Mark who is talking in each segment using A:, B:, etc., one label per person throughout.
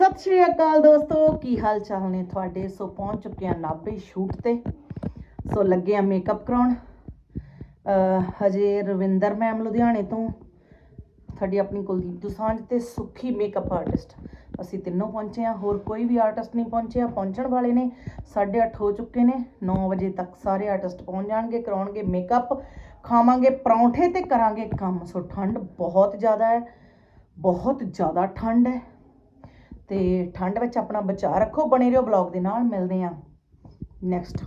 A: ਸਤਿ ਸ਼੍ਰੀ ਅਕਾਲ ਦੋਸਤੋ, ਕੀ ਹਾਲ ਚਾਲ ਨੇ ਤੁਹਾਡੇ? ਸੋ ਪਹੁੰਚ ਚੁੱਕੇ ਆ ਨਾਭੇ ਸ਼ੂਟ ਤੇ। ਸੋ ਲੱਗੇ ਆ ਮੇਕਅਪ ਕਰਾਉਣ। ਹਜੇ ਰਵਿੰਦਰ ਮੈਮ ਲੁਧਿਆਣੇ ਤੋਂ। ਸਾਡੀ ਆਪਣੀ ਕੁਲਦੀਪ ਦੁਸਾਂਝ ਤੇ ਸੁਖੀ ਮੇਕਅਪ ਆਰਟਿਸਟ ਅਸੀਂ ਤਿੰਨੋਂ ਪਹੁੰਚੇ ਆ ਹੋਰ ਕੋਈ ਵੀ ਆਰਟਿਸਟ ਨਹੀਂ ਪਹੁੰਚਿਆ। ਪਹੁੰਚਣ ਵਾਲੇ ਨੇ 8:30 ਹੋ ਚੁੱਕੇ ਨੇ। 9 ਵਜੇ ਤੱਕ ਸਾਰੇ ਆਰਟਿਸਟ ਪਹੁੰਚ ਜਾਣਗੇ, ਕਰਾਉਣਗੇ ਮੇਕਅਪ ਖਾਵਾਂਗੇ ਪਰੌਂਠੇ ਤੇ ਕਰਾਂਗੇ ਕੰਮ। ਸੋ ਠੰਡ ਬਹੁਤ ਜ਼ਿਆਦਾ ਹੈ। ਬਹੁਤ ਜ਼ਿਆਦਾ ਠੰਡ ਹੈ। ਤੇ ਠੰਡ ਵਿੱਚ ਆਪਣਾ ਬਚਾਅ ਰੱਖੋ ਬਣੇ ਰਹੋ ਬਲੌਗ ਦੇ ਨਾਲ ਮਿਲਦੇ ਆ ਨੈਕਸਟ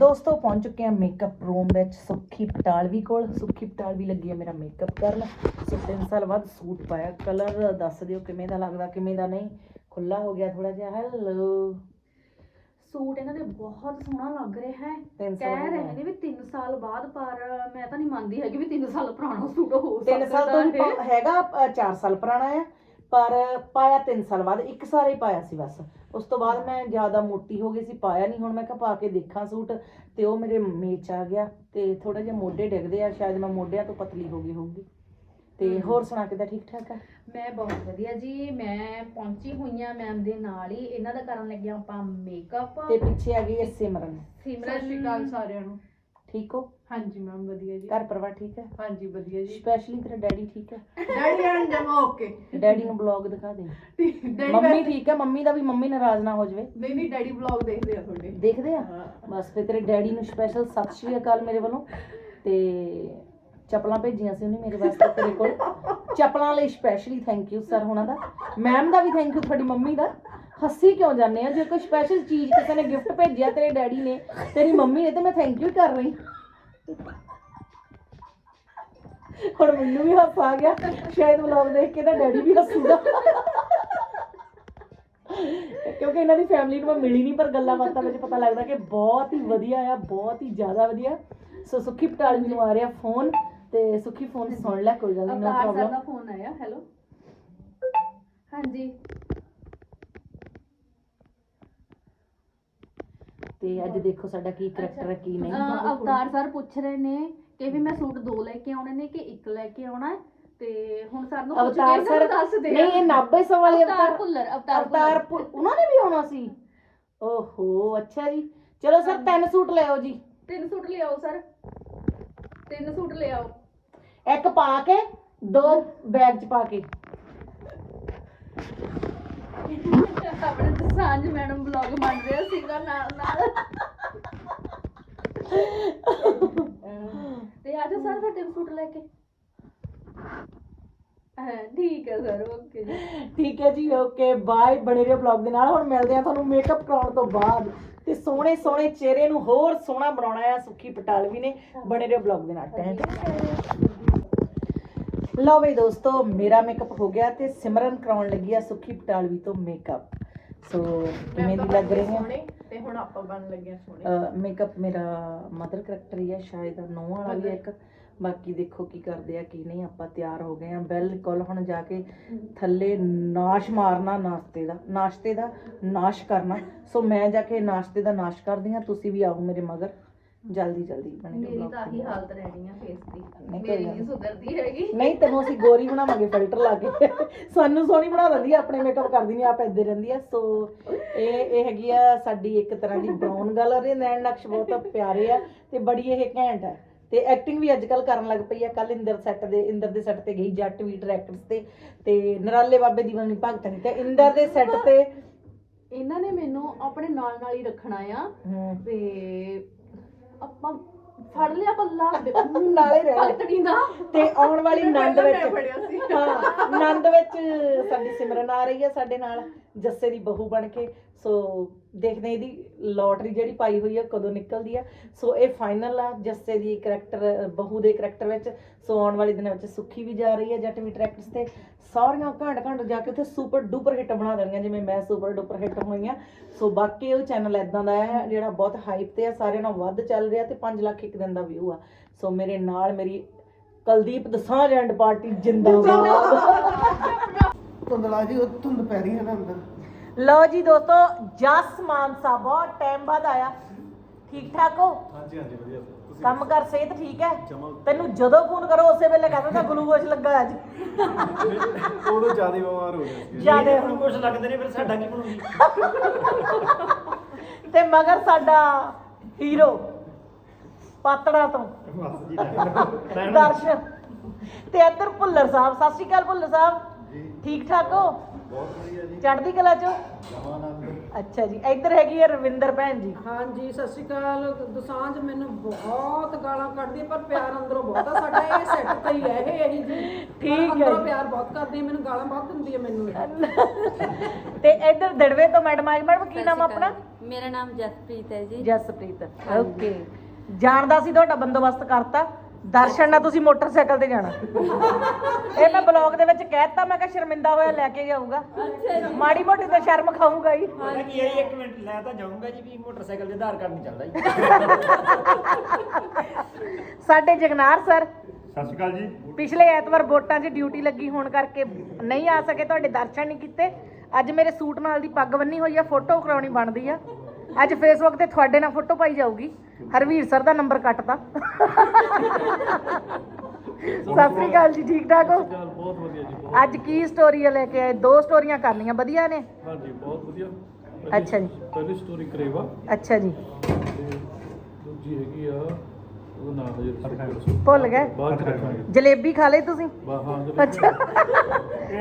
A: ਦੋਸਤੋ ਪਹੁੰਚ ਚੁੱਕੇ ਆ ਮੇਕਅਪ ਰੂਮ ਵਿੱਚ ਸੁੱਖੀ ਪਟਾਲਵੀ ਕੋਲ। ਸੁੱਖੀ ਪਟਾਲਵੀ ਲੱਗੀ ਹੈ ਮੇਰਾ ਮੇਕਅਪ ਕਰਨ। ਸੋ 3 ਸਾਲ ਬਾਅਦ ਸੂਟ ਪਾਇਆ। ਕਲਰ ਦੱਸ ਦਿਓ ਕਿਵੇਂ ਦਾ ਲੱਗਦਾ ਕਿਵੇਂ ਦਾ ਨਹੀਂ। ਖੁੱਲਾ ਹੋ ਗਿਆ ਥੋੜਾ ਜਿਹਾ ਹੈਲੋ
B: ਸੂਟ ਇਹਨਾਂ ਦੇ ਬਹੁਤ ਸੋਹਣਾ ਲੱਗ ਰਿਹਾ ਹੈ। ਕਹਿ ਰਹੇ। ਨੇ ਵੀ 3 ਸਾਲ ਬਾਅਦ ਪਰ ਮੈਂ ਤਾਂ ਨਹੀਂ ਮੰਨਦੀ ਹੈਗੀ ਵੀ 3 ਸਾਲ ਪੁਰਾਣਾ ਸੂਟ ਹੋ
A: 3 ਸਾਲ ਤੋਂ ਹੈਗਾ 4 ਸਾਲ ਪੁਰਾਣਾ ਹੈ ਪਰ ਪਾਇਆ 3 ਸਾਲ ਬਾਅਦ ਇੱਕ ਸਾਲ ਹੀ ਪਾਇਆ ਸੀ ਬਸ। ਉਸ ਤੋਂ ਬਾਅਦ ਮੈਂ ਜ਼ਿਆਦਾ ਮੋਟੀ ਹੋ ਗਈ ਸੀ ਪਾਇਆ ਨਹੀਂ ਹੁਣ ਮੈਂ ਕਿਹਾ ਪਾ ਕੇ ਦੇਖਾਂ ਸੂਟ ਤੇ ਉਹ ਮੇਰੇ ਮੇਚ ਆ ਗਿਆ ਤੇ ਥੋੜਾ ਜਿਹਾ ਮੋਢੇ ਡਿੱਗਦੇ ਆ ਸ਼ਾਇਦ ਮੈਂ ਮੋਢਿਆਂ ਤੋਂ ਪਤਲੀ ਹੋ ਗਈ ਹੋਊਗੀ। ਤੇ। ਹੋਰ ਸੁਣਾ ਕਿੱਦਾਂ ਠੀਕ ਠਾਕ ਆ?
B: ਮੈਂ ਬਹੁਤ ਵਧੀਆ ਜੀ ਮੈਂ ਪਹੁੰਚੀ ਹੋਈ ਆ ਮੈਮ ਦੇ ਨਾਲ ਹੀ ਇਹਨਾਂ ਦਾ ਕਰਨ ਲੱਗਿਆ ਆਪਾਂ ਮੇਕਅਪ
A: ਤੇ ਪਿੱਛੇ ਆ ਗਈ ਹੈ ਸਿਮਰਨ।
B: ਸਿਮਰਨ
C: ਸਤਿ ਸ਼੍ਰੀ ਅਕਾਲ ਸਾਰਿਆਂ ਨੂੰ।
A: ਠੀਕ ਹੋ?
C: ਹਾਂਜੀ ਮੈਮ ਵਧੀਆ ਜੀ।
A: ਘਰ ਪਰਿਵਾਰ ਠੀਕ ਹੈ?
C: ਹਾਂਜੀ ਵਧੀਆ ਜੀ।
A: ਸਪੈਸ਼ਲੀ ਤੇਰਾ ਡੈਡੀ ਠੀਕ ਹੈ?
C: ਡੈਡੀ ਐਂਡ ਜਮਾ ਓਕੇ।
A: ਡੈਡੀ ਨੂੰ ਬਲੌਗ ਦਿਖਾ ਦੇ।
C: ਡੈਡੀ
A: ਮੰਮੀ ਠੀਕ ਹੈ? ਮੰਮੀ ਦਾ ਵੀ ਮੰਮੀ ਨਾਰਾਜ਼ ਨਾ ਹੋ ਜਾਵੇ।
C: ਨਹੀਂ ਨਹੀਂ ਡੈਡੀ ਵਲੌਗ ਦੇਖਦੇ ਆ ਤੁਹਾਡੇ।
A: ਦੇਖਦੇ ਆ। ਬਸ ਫਿਰ ਤੇਰੇ ਡੈਡੀ ਨੂੰ ਸਪੈਸ਼ਲ ਸਤਿ ਸ਼੍ਰੀ ਅਕਾਲ ਮੇਰੇ ਵੱਲੋਂ। ਤੇ ਚੱਪਲਾਂ ਭੇਜੀਆਂ ਸੀ ਉਹਨੇ ਮੇਰੇ ਵਾਸਤੇ ਤੇਰੇ ਕੋਲ। ਚੱਪਲਾਂ ਲਈ ਸਪੈਸ਼ਲੀ ਥੈਂਕ ਯੂ ਸਰ ਹੁਣਾਂ ਦਾ। ਮੈਮ ਦਾ ਵੀ ਥੈਂਕ ਯੂ ਤੁਹਾਡੀ ਮੰਮੀ ਦਾ। ਹੱਸੀ ਕਿਉਂ ਜਾਂਦੇ ਆ? ਜੇ ਕੋਈ ਸਪੈਸ਼ਲ ਚੀਜ਼ ਕਿਸੇ ਨੇ ਗਿਫਟ ਭੇਜਿਆ ਤੇਰੇ ਡੈਡੀ ਨੇ ਤੇਰੀ ਮੰਮੀ ਨੇ ਤੇ ਮੈਂ ਥੈਂਕ ਯੂ ਕਰ ਰਹੀ ਹੁਣ ਮੈਨੂੰ ਵੀ ਹੱਸ ਆ ਗਿਆ। ਸ਼ਾਇਦ ਵਲੌਗ ਦੇਖ ਕੇ ਤਾਂ ਡੈਡੀ ਵੀ ਹੱਸੂਗਾ। ਕਿਉਂਕਿ ਇਹਨਾਂ ਦੀ ਫੈਮਿਲੀ ਨੂੰ ਮੈਂ ਮਿਲੀ ਨਹੀਂ ਪਰ ਗੱਲਾਂ ਬਾਤਾਂ ਵਿੱਚ ਪਤਾ ਲੱਗਦਾ ਕਿ ਬਹੁਤ ਹੀ ਵਧੀਆ ਆ ਬਹੁਤ ਹੀ ਜ਼ਿਆਦਾ ਵਧੀਆ। ਸੋ ਸੁੱਖੀ ਪਟਾਲੀ ਨੂੰ ਆ ਰਿਹਾ ਫੋਨ ਤੇ ਸੁੱਖੀ ਫੋਨ ਸੁਣ ਲੈ ਕੋਈ ਗੱਲ ਨਹੀਂ ਨੋ
B: ਅਵਤਾਰ ਸਰ
A: ਪ੍ਰੋਬਲਮ
B: ਦਾ ਫੋਨ ਆਇਆ ਹੈਲੋ ਹਾਂਜੀ।
A: ਤੇ ਅੱਜ ਦੇਖੋ ਸਾਡਾ ਕੀ ਕਰੈਕਟਰ ਹੈ ਕੀ ਨਹੀਂ।
B: ਅਹ ਅਵਤਾਰ ਸਰ ਪੁੱਛ ਰਹੇ ਨੇ ਕਿ ਵੀ ਮੈਂ ਸੂਟ ਦੋ ਲੈ ਕੇ ਆਉਣੇ ਨੇ ਕਿ ਇੱਕ ਲੈ ਕੇ ਆਉਣਾ ਹੈ? ਤੇ ਹੁਣ ਸਰ ਨੂੰ ਪੁੱਛ
A: ਅਵਤਾਰ
B: ਕੇ
A: ਸਰ
B: ਦੱਸ ਦੇ
A: ਨਹੀਂ ਇਹ 90 ਸੌ ਵਾਲੇ
B: ਅਵਤਾਰ
A: ਅਵਤਾਰ
B: ਭੁੱਲਰ ਅਵਤਾਰ
A: ਅਵਤਾਰ
B: ਭੁੱਲਰ।
A: ਉਹਨਾਂ ਨੇ ਵੀ ਆਉਣਾ ਸੀ? ਓਹੋ ਅੱਛਾ ਜੀ। ਚਲੋ ਸਰ ਤਿੰਨ ਸੂਟ ਲੈ ਆਓ ਜੀ।
B: ਤਿੰਨ ਸੂਟ ਲਿਆਓ ਸਰ। ਤਿੰਨ ਸੂਟ ਲਿਆਓ।
A: ਇੱਕ ਪਾ ਕੇ ਦੋ ਬੈਗ ਚ ਪਾ ਕੇ।
B: ਆਪਣੇ ਦਸਾਂਝ ਮੈਡਮ ਵਲੌਗ ਬਣ ਰਿਹਾ ਸੀਗਾ ਨਾਲ ਨਾਲ। ਤੇ ਅੱਜ ਸਰ ਫਿਰ ਤਿੰਨ ਲੈ ਕੇ। ਹਾਂ, ਠੀਕ ਹੈ ਸਰ ਓਕੇ ਜੀ
A: ਠੀਕ ਹੈ ਜੀ ਓਕੇ ਬਾਏ ਬਣੇ ਰਹੋ ਬਲੌਗ ਦੇ ਨਾਲ। ਹੁਣ ਮਿਲਦੇ ਆ ਤੁਹਾਨੂੰ ਮੇਕਅਪ ਕਰਾਉਣ ਤੋਂ ਬਾਅਦ। ਤੇ ਸੋਹਣੇ ਸੋਹਣੇ ਚਿਹਰੇ ਨੂੰ ਹੋਰ ਸੋਹਣਾ ਬਣਾਉਣਾ ਆ ਸੁੱਖੀ ਪਟਾਲਵੀ ਨੇ। ਬਣੇ ਰਹੋ ਬਲੌਗ ਦੇ ਨਾਲ। ਟੈਂ ਟੈਂ। ਲਓ ਬਈ ਦੋਸਤੋ, ਮੇਰਾ ਮੇਕਅਪ ਹੋ ਗਿਆ ਤੇ ਸਿਮਰਨ ਕਰਾਉਣ ਲੱਗੀ ਆ ਸੁੱਖੀ ਪਟਾਲਵੀ ਤੋਂ ਮੇਕਅਪ ਸੋ ਕਿਵੇਂ ਦੀ ਲੱਗ ਰਹੀ ਹੈ
C: ਤੇ ਹੁਣ ਆਪਾਂ ਬਣ ਲੱਗੇ ਆ ਸੋਹਣੇ।
A: ਮੇਕਅਪ ਮੇਰਾ ਮਦਰ ਕਰੈਕਟਰ ਹੀ ਹੈ ਸ਼ਾਇਦ ਨੌਂ ਵਾਲਾ ਵੀ ਹੈ ਇੱਕ। ਬਾਕੀ ਦੇਖੋ ਕੀ ਕਰਦੇ ਆ ਕੀ ਨਹੀਂ ਆਪਾਂ ਤਿਆਰ ਹੋ ਗਏ ਆ। ਬਿਲਕੁਲ ਹੁਣ ਜਾ ਕੇ ਥੱਲੇ ਨਾਸ਼ ਮਾਰਨਾ ਨਾਸ਼ਤੇ ਦਾ ਨਾਸ਼ਤੇ ਦਾ ਨਾਸ਼ ਕਰਨਾ। ਸੋ ਮੈਂ ਜਾ ਕੇ ਨਾਸ਼ਤੇ ਦਾ ਨਾਸ਼ ਕਰਦੀ ਆ ਤੁਸੀਂ ਵੀ ਆਓ ਮੇਰੇ ਮਗਰ। ਜਲਦੀ ਜਲਦੀ ਬਣੇ
B: ਮੇਰੀ ਤਾਂ ਆਹੀ। ਹਾਲਤ ਰਹਿਣੀ ਆ ਫੇਸ ਦੀ।
A: ਨਹੀਂ, ਕੋਈ
B: ਮੇਰੀ
A: ਗੱਲ
B: ਨਹੀਂ
A: ਨਹੀਂ।
B: ਸੁਧਰਦੀ ਹੈਗੀ।
A: ਨਹੀਂ ਤੈਨੂੰ ਅਸੀਂ ਗੋਰੀ ਬਣਾਵਾਂਗੇ ਫਿਲਟਰ ਲਾ ਕੇ। ਸਾਨੂੰ ਸੋਹਣੀ ਬਣਾ ਦਿੰਦੀ ਆ ਆਪਣੇ ਮੇਕਅਪ ਕਰਦੀ ਨਹੀਂ ਆਪ ਇੱਦੇ ਰਹਿੰਦੀ ਆ। ਸੋ ਇਹ ਇਹ ਹੈਗੀ ਆ ਸਾਡੀ ਇੱਕ ਤਰ੍ਹਾਂ ਦੀ ਬ੍ਰਾਊਨ ਕਲਰ ਦੇ ਨੈਣ ਨਕਸ਼ ਬਹੁਤ ਪਿਆਰੇ ਆ ਤੇ ਬੜੀ ਇਹ ਘੈਂਟ ਹੈ ਤੇ ਐਕਟਿੰਗ ਵੀ ਅੱਜ ਕੱਲ ਕਰਨ ਲੱਗ ਪਈ ਆ। ਕੱਲ ਇੰਦਰ ਸੈੱਟ ਦੇ ਇੰਦਰ ਦੇ ਸੈੱਟ ਤੇ ਗਈ ਜੱਟ ਵੀ ਡਾਇਰੈਕਟਰਸ ਤੇ। ਤੇ ਨਰਾਲੇ ਬਾਬੇ ਦੀ ਬਣੀ ਭਗਤ ਨੇ ਤੇ ਇੰਦਰ ਦੇ ਸੈੱਟ ਤੇ
B: ਇਹਨਾਂ ਨੇ ਮੈਨੂੰ ਆਪਣੇ ਨਾਲ ਨਾਲ ਹੀ ਰੱਖਣਾ ਆ।
A: ਹਮ,
B: ਤੇ ਆਪਾਂ ਫੜ ਲਿਆ ਪੱਲਾ।
A: ਨਾਲੇ ਰਹਿ।
B: ਪਤਨੀ ਦਾ।
A: ਤੇ ਆਉਣ ਵਾਲੀ ਨੰਦ ਵਿੱਚ ਹਾਂ ਨੰਦ ਵਿੱਚ ਸਾਡੀ ਸਿਮਰਨ ਆ ਰਹੀ ਹੈ ਸਾਡੇ ਨਾਲ ਜੱਸੇ ਦੀ ਬਹੂ ਬਣ ਕੇ। ਸੋ ਦੇਖਦੇ ਇਹਦੀ ਲੋਟਰੀ ਜਿਹੜੀ ਪਾਈ ਹੋਈ ਹੈ ਕਦੋਂ ਨਿਕਲਦੀ ਆ ਸੋ ਇਹ ਫਾਈਨਲ ਆ ਜੱਸੇ ਦੀ ਕਰੈਕਟਰ ਬਹੂ ਦੇ ਕਰੈਕਟਰ ਵਿੱਚ। ਸੋ ਆਉਣ ਵਾਲੇ ਦਿਨਾਂ ਵਿੱਚ ਸੁੱਖੀ ਵੀ ਜਾ ਰਹੀ ਹੈ ਜੱਟਵੀ ਟਰੈਕਟਰਸ ਤੇ। ਸਾਰੀਆਂ ਘੰਟ ਘੰਟ ਜਾ ਕੇ ਉੱਥੇ ਸੁਪਰ ਡੂਪਰ ਹਿੱਟ ਬਣਾ ਦੇਣੀਆਂ ਜਿਵੇਂ ਮੈਂ ਸੁਪਰ ਡੂਪਰ ਹਿੱਟ ਹੋਈ ਆ ਸੋ ਬਾਕੀ ਉਹ ਚੈਨਲ ਇਦਾਂ ਦਾ ਹੈ, ਜਿਹੜਾ ਬਹੁਤ ਹਾਈਪ ਤੇ ਆ ਸਾਰਿਆਂ ਨਾਲ ਵੱਧ ਚੱਲ ਰਿਹਾ ਤੇ 5 ਲੱਖ ਇੱਕ ਦਿਨ ਦਾ ਵਿਊ ਆ। ਸੋ ਮੇਰੇ ਨਾਲ ਮੇਰੀ ਕੁਲਦੀਪ ਦਸਾਂਝ ਐਂਡ ਪਾਰਟੀ ਜਿੰਦਾਬਾਦ।
D: ਧੁੰਦਲਾ ਜੀ ਉਹ ਧੁੰਦ ਪੈ ਰਹੀ ਹੈ ਨਾ ਅੰਦਰ।
A: ਲਓ ਜੀ ਦੋਸਤੋ ਜਸ ਮਾਨਸਾ ਬਹੁਤ ਟਾਈਮ ਬਾਅਦ ਆਇਆ। ਠੀਕ ਠਾਕ ਹੋ?
E: ਹਾਂਜੀ ਹਾਂਜੀ ਵਧੀਆ। ਤੁਸੀਂ
A: ਕੰਮ ਕਰ ਸਿਹਤ ਠੀਕ ਹੈ? ਤੈਨੂੰ ਜਦੋਂ ਫੋਨ ਕਰੋ ਉਸੇ ਵੇਲੇ ਕਹਿੰਦਾ ਤਾਂ ਗਲੂਕੋਜ਼ ਲੱਗਾ ਅੱਜ।
E: ਉਦੋਂ ਜ਼ਿਆਦਾ ਬਿਮਾਰ ਹੋ ਗਿਆ ਸੀ।
A: ਜਿਆਦੇ।
F: ਹੁਣ ਕੁਝ ਲੱਗਦੇ ਨੇ ਫਿਰ ਸਾਡਾ ਕੀ ਬਣੂਗੀ?
A: ਤੇ ਮਗਰ ਸਾਡਾ ਹੀਰੋ ਪਾਤੜਾ ਤੋਂ।
F: ਬਸ ਜੀ ਰਹਿਣ
A: ਦਰਸ਼ਨ। ਤੇ ਇੱਧਰ ਭੁੱਲਰ ਸਾਹਿਬ ਸਤਿ ਸ਼੍ਰੀ ਅਕਾਲ ਭੁੱਲਰ ਸਾਹਿਬ। ਠੀਕ ਠਾਕ ਹੋ?
E: ਬਹੁਤ ਵਧੀਆ ਜੀ।
A: ਚੜ੍ਹਦੀ ਕਲਾ ਚੋਂ?
E: ਜਮਾਨੰਦ
A: ਅੱਛਾ ਜੀ ਇੱਧਰ ਹੈਗੀ ਹੈ ਰਵਿੰਦਰ ਭੈਣ ਜੀ।
G: ਹਾਂਜੀ ਸਤਿ ਸ਼੍ਰੀ ਅਕਾਲ। ਦਸਾਂਝ ਮੈਨੂੰ ਬਹੁਤ ਗਾਲਾਂ ਕੱਢਦੀ ਹੈ, ਪਰ ਪਿਆਰ ਅੰਦਰੋਂ ਬਹੁਤ ਆ ਸਾਡਾ ਇਹ ਸੈੱਟ ਤੇ ਹੀ ਹੈ ਇਹ ਇਹੀ ਜੀ।
A: ਠੀਕ ਹੈ
G: ਅੰਦਰੋਂ
A: ਜੀ।
G: ਪਿਆਰ ਬਹੁਤ ਕਰਦੀ ਹੈ ਮੈਨੂੰ ਗਾਲਾਂ ਬਹੁਤ ਦਿੰਦੀ ਹੈ ਮੈਨੂੰ ਇਹ।
A: ਤੇ ਇੱਧਰ ਦੜਵੇ ਤੋਂ ਮੈਡਮ ਆਈ। ਮੈਡਮ ਕੀ ਨਾਮ ਆਪਣਾ?
H: ਮੇਰਾ ਨਾਮ ਜਸਪ੍ਰੀਤ ਹੈ ਜੀ।
A: ਜਸਪ੍ਰੀਤ। ਓਕੇ। ਜਾਣਦਾ ਸੀ ਤੁਹਾਡਾ ਬੰਦੋਬਸਤ ਕਰਤਾ ਦਰਸ਼ਨ ਨਾਲ ਤੁਸੀਂ ਮੋਟਰਸਾਈਕਲ ਤੇ ਜਾਣਾ। ਇਹ ਮੈਂ ਬਲੌਗ ਦੇ ਵਿੱਚ ਕਹਿਤਾ ਮੈਂ ਕਿਹਾ ਸ਼ਰਮਿੰਦਾ ਹੋਇਆ ਲੈ ਕੇ ਜਾਊਗਾ। ਮਾੜੀ ਮੋਟੀ ਤਾਂ ਸ਼ਰਮ ਖਾਊਗਾ ਹੀ।
F: ਪਤਾ ਕੀ ਹੈ ਜੀ, ਇੱਕ ਮਿੰਟ ਲੈ ਤਾਂ ਜਾਊਂਗਾ ਜੀ ਵੀ ਮੋਟਰਸਾਈਕਲ ਦੇ ਆਧਾਰ ਕਾਰਡ ਨਹੀਂ ਚੱਲਦਾ ਜੀ।
A: ਸਾਡੇ ਜਗਨਾਰ ਸਰ
F: ਸਤਿ ਸ਼੍ਰੀ ਅਕਾਲ ਜੀ।
A: ਪਿਛਲੇ ਐਤਵਾਰ ਵੋਟਾਂ 'ਚ ਡਿਊਟੀ ਲੱਗੀ ਹੋਣ ਕਰਕੇ ਨਹੀਂ ਆ ਸਕੇ ਤੁਹਾਡੇ ਦਰਸ਼ਨ ਨਹੀਂ ਕੀਤੇ। ਅੱਜ ਮੇਰੇ ਸੂਟ ਨਾਲ ਦੀ ਪੱਗ ਬੰਨੀ ਹੋਈ ਆ ਫੋਟੋ ਕਰਾਉਣੀ ਬਣਦੀ ਆ। ਅੱਜ ਫੇਸਬੁੱਕ ਤੇ ਤੁਹਾਡੇ ਨਾਲ ਫੋਟੋ ਪਾਈ ਜਾਊਗੀ। ਹਰਵੀਰ ਸਰ ਦਾ ਨੰਬਰ ਕੱਟਤਾ। ਸਤਿ ਸ੍ਰੀ ਅਕਾਲ ਜੀ ਠੀਕ ਠਾਕ ਹੋ?
E: ਚੱਲ ਬਹੁਤ ਵਧੀਆ ਜੀ ਬਹੁਤ
A: ਅੱਜ ਕੀ ਸਟੋਰੀ ਲੈ ਕੇ ਆਏ? ਦੋ ਸਟੋਰੀਆਂ ਕਰਨੀਆਂ ਵਧੀਆ ਨੇ?
E: ਹਾਂਜੀ ਬਹੁਤ ਵਧੀਆ।
A: ਅੱਛਾ ਜੀ।
E: ਪਹਿਲੀ ਸਟੋਰੀ ਕਰੇਵਾ।
A: ਅੱਛਾ ਜੀ।
E: ਤੇ ਦੂਜੀ ਹੈਗੀ ਆ ਉਹਦਾ ਨਾਮ ਹਜੇ ਤੁਸੀਂ
A: ਭੁੱਲ ਗਏ?
E: ਬਾਅਦ ਚ ਰੱਖਾਂਗੇ
A: ਜਲੇਬੀ ਖਾ ਲਈ ਤੁਸੀਂ?
E: ਬਾ ਹਾਂ ਜਦੋਂ
A: ਅੱਛਾ।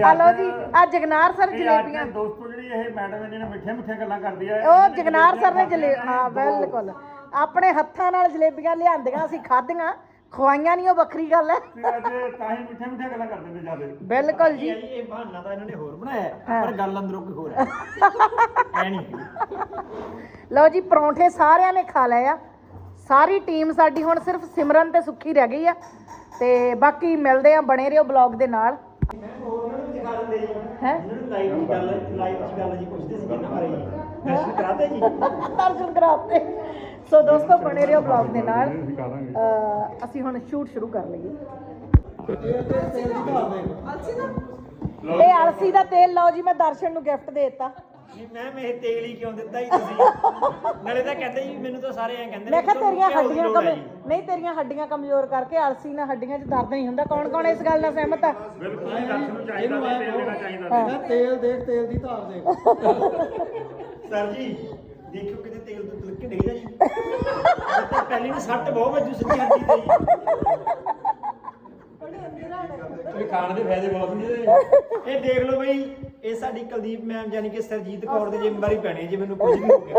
A: ਹਲੋ ਜੀ ਆ ਜਗਨਾਰ ਸਰ ਜਲੇਬੀਆਂ।
F: ਦੋਸਤੋ ਜਿਹੜੀ ਇਹ ਮੈਡਮ ਇਹਨੇ ਮਿੱਠੀਆਂ ਮਿੱਠੀਆਂ ਗੱਲਾਂ ਕਰਦੀ ਆ
A: ਉਹ ਜਗਨਾਰ ਸਰ ਨੇ ਜਲੇ ਹਾਂ ਬਿਲਕੁਲ। ਆਪਣੇ ਹੱਥਾਂ ਨਾਲ ਜਲੇਬੀਆਂ ਲਿਆਂਦੀਆਂ ਅਸੀਂ ਖਾਧੀਆਂ ਖਵਾਈਆਂ ਨਹੀਂ ਉਹ ਵੱਖਰੀ ਗੱਲ ਹੈ।
F: ਅੱਜ ਤਾਂ ਹੀ ਮਿੱਠੀਆਂ ਮਿੱਠੀਆਂ ਗੱਲਾਂ ਕਰਦੇ ਨੇ ਜ਼ਿਆਦਾ।
A: ਬਿਲਕੁਲ ਜੀ।
F: ਇਹ ਬਹਾਨਾ ਤਾਂ ਇਹਨਾਂ ਨੇ ਹੋਰ ਬਣਾਇਆ ਹੈ, ਪਰ ਗੱਲ ਅੰਦਰੋਂ ਕੋਈ ਹੋਰ ਹੈ। ਐ ਨਹੀਂ।
A: ਲਓ ਜੀ ਪਰੌਂਠੇ ਸਾਰਿਆਂ ਨੇ ਖਾ ਲਏ ਆ। ਸਾਰੀ ਟੀਮ ਸਾਡੀ ਹੁਣ ਸਿਰਫ ਸਿਮਰਨ ਤੇ ਸੁੱਖੀ ਰਹਿ ਗਈ ਆ। ਤੇ ਬਾਕੀ ਮਿਲਦੇ ਆ ਬਣੇ ਰਹੋ ਬਲੌਗ ਦੇ ਨਾਲ। ਹੈ?
F: ਲਾਈਵ ਦੀ ਗੱਲ ਲਾਈਵ ਦੀ ਗੱਲ ਜੀ ਪੁੱਛਦੇ ਸੀ ਕਿੰਨਾ ਬਾਰੇ ਜੀ। ਦਰਸ਼ਨ ਕਰਾਤੇ ਜੀ?
A: ਦਰਸ਼ਨ ਕਰਾਤੇ। ਸੋ ਦੋਸਤੋ ਬਣੇ ਰਹੋ ਬਲੌਗ ਦੇ ਨਾਲ। ਅਹ ਅਸੀਂ ਹੁਣ ਸ਼ੂਟ ਸ਼ੁਰੂ ਕਰ ਲਈਏ। ਇਹ ਅਲਸੀ ਦਾ ਤੇਲ ਲਓ ਜੀ ਮੈਂ ਦਰਸ਼ਨ ਨੂੰ ਗਿਫਟ ਦੇ ਦਿੱਤਾ।
F: ਜੀ ਮੈਮ ਇਹ ਤੇਲ ਹੀ ਕਿਉਂ ਦਿੱਤਾ ਜੀ ਤੁਸੀਂ? ਨਾਲੇ ਤਾਂ ਕਹਿੰਦੇ ਜੀ ਮੈਨੂੰ ਤਾਂ ਸਾਰੇ ਐਂ ਕਹਿੰਦੇ
A: ਮੈਂ ਕਿਹਾ ਤੇਰੀਆਂ ਹੱਡੀਆਂ ਕਮ। ਨਹੀਂ ਤੇਰੀਆਂ ਹੱਡੀਆਂ ਕਮਜ਼ੋਰ ਕਰਕੇ ਅਲਸੀ ਨਾਲ ਹੱਡੀਆਂ 'ਚ ਦਰਦ ਨਹੀਂ ਹੁੰਦਾ। ਕੌਣ ਕੌਣ ਇਸ ਗੱਲ ਨਾਲ ਸਹਿਮਤ ਆ?
F: ਬਿਲਕੁਲ ਜੀ ਦਰਸ਼ਨ ਨੂੰ ਚਾਹੀਦਾ ਸੀ ਤੇਲ ਦੇਣਾ ਚਾਹੀਦਾ। ਸੀ
D: ਤੇਲ ਦੇਖ ਤੇਲ ਦੀ ਧਾਰ ਦੇਖ।
F: ਸਰ ਜੀ ਦੇਖਿਓ ਕਿਤੇ ਤੇਲ ਤੋਂ ਤਿਲਕ ਨਹੀਂ ਜਾ ਜੀ ਇਹ ਤਾਂ ਪਹਿਲੀ ਨੂੰ ਸੱਟ ਬਹੁਤ ਵੱਜੂ ਸਿੱਧੀ ਹੱਡੀ ਤੇ ਜੀ ਇਹ ਖਾਣ ਦੇ ਫਾਇਦੇ ਬਹੁਤ ਇਹ ਦੇਖ ਲਓ ਬਈ ਇਹ ਸਾਡੀ ਕੁਲਦੀਪ ਮੈਮ ਯਾਨੀ ਕਿ ਸਰਜੀਤ ਕੌਰ ਦੇ ਜ਼ਿੰਮੇਵਾਰੀ ਪੈਣੀ ਜੇ ਮੈਨੂੰ ਕੁਝ ਵੀ ਹੋ ਗਿਆ।